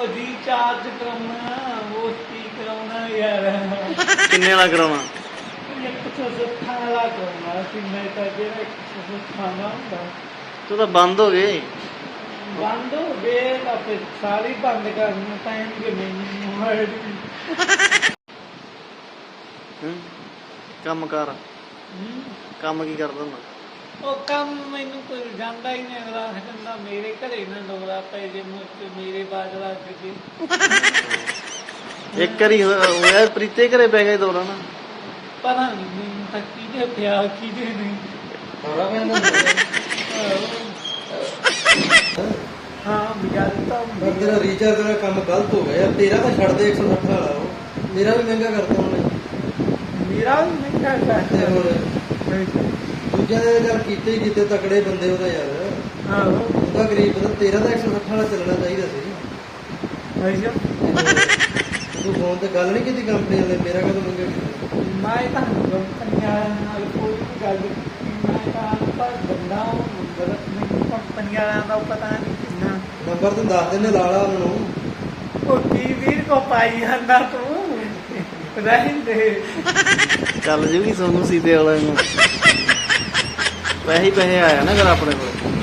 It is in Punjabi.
ਉਹ ਰੀਚਾਰਜ ਕਰਾਉਣਾ ਉਹ ਕੀ ਕਰਾਉਣਾ ਯਾਰ। ਕਿੰਨੇ ਵਾਲਾ ਕਰਾਉਣਾ? ਇੱਕ ਸੌ ਸੱਠਾਂ ਵਾਲਾ ਕਰਾਉਣਾ ਸੀ ਮੈਂ ਤਾਂ ਜਿਹੜਾ ਇੱਕ ਸੌ ਸੱਠਾਂ ਦਾ ਹੁੰਦਾ। ਤੂੰ ਤਾਂ ਬੰਦ ਹੋ ਗਏ ਬੰਦ ਹੋ ਗਏ ਤਾਂ ਫਿਰ ਸਾਰੀ ਬੰਦ ਕਰਨੀ ਪੈਣਗੇ ਮੈਨੂੰ ਮੋਬਾਈਲ ਹੂੰ। ਕੰਮ ਕਰ। ਹੂੰ। ਕੰਮ ਕੀ ਕਰਦਾ ਹੁੰਦਾ? ਉਹ ਕੰਮ ਮੈਨੂੰ ਕੋਈ ਜਾਂਦਾ ਹੀ ਨਹੀਂ ਅਗਲਾ ਕਹਿੰਦਾ ਮੇਰੇ ਘਰੇ ਨਾ ਡੋਰਾ ਪੈ ਜੇ ਮੁੱਕ ਮੇਰੇ ਬਾਜ ਲੱਗ ਜੇ। ਇੱਕ ਵਾਰੀ ਹੋਇਆ ਹੋਇਆ ਪ੍ਰੀਤੇ ਘਰੇ ਪੈ ਗਏ ਦੋਰਾ ਨਾ। ਪਤਾ ਨਹੀਂ ਮੈਨੂੰ ਤਾਂ ਕਿਹਦੇ ਪਿਆ ਕਿਹਦੇ ਨਹੀਂ। ਪੈਂਦਾ ਹਾਂ ਗੱਲ ਤਾਂ ਪਰ ਤੇਰਾ ਰੀਚਾਰਜ ਦਾ ਕੰਮ ਗਲਤ ਹੋ ਗਿਆ ਯਾਰ। ਤੇਰਾ ਤਾਂ ਛੱਡ ਦੇ 160 ਵਾਲਾ ਉਹ। ਮੇਰਾ ਵੀ ਮਹਿੰਗਾ ਕਰਤਾ ਉਹਨੇ। ਮੇਰਾ ਵੀ ਮਹਿੰਗਾ ਤੇ ਕਰਦਾ ਹੋਰ ਦੂਜਿਆਂ ਦੇ ਯਾਰ ਕੀਤੇ ਹੀ ਕੀਤੇ ਤਕੜੇ ਬੰਦੇ ਉਹਦਾ ਯਾਰ। ਹਾਂ ਉਹਦਾ ਗਰੀਬ ਬੰਦਾ ਤੇਰਾ ਤਾਂ 160 ਵਾਲਾ ਚੱਲਣਾ ਚਾਹੀਦਾ ਸੀ। ਅੱਛਾ। ਤੂੰ ਫੋਨ ਤੇ ਗੱਲ ਨਹੀਂ ਕੀਤੀ ਕੰਪਨੀ ਵਾਲੇ ਮੇਰਾ ਕਦੋਂ ਮੰਗਿਆ? ਮੈਂ ਤਾਂ ਕੰਪਨੀਆਂ ਨਾਲ ਕੋਈ ਵੀ ਗੱਲ ਕੀਤੀ। ਮੈਂ ਤਾਂ ਅਨਪੜ੍ਹ ਬੰਦਾ ਹਾਂ ਗਲਤ ਨਹੀਂ ਕੰਪਨੀਆਂ ਵਾਲਿਆਂ ਦਾ ਪਤਾ ਨਹੀਂ ਕਿੰਨਾ। ਨੰਬਰ ਤੂੰ ਦੱਸ ਦਿੰਦੇ ਲਾ ਲਾ ਉਹਨਾਂ। ਨੂੰ ਉਹ ਕੀ ਵੀਰ ਕੋ ਪਾਈ ਜਾਂਦਾ ਤੂੰ? ਰਹਿੰਦੇ ਚੱਲ ਜੂਗੀ ਸੋਨੂੰ ਸੀਤੇ ਵਾਲੇ ਨੂੰ। ਪੈਸੇ ਹੀ ਪੈਸੇ ਆਇਆ ਨਾ ਕਰ ਆਪਣੇ ਕੋਲ।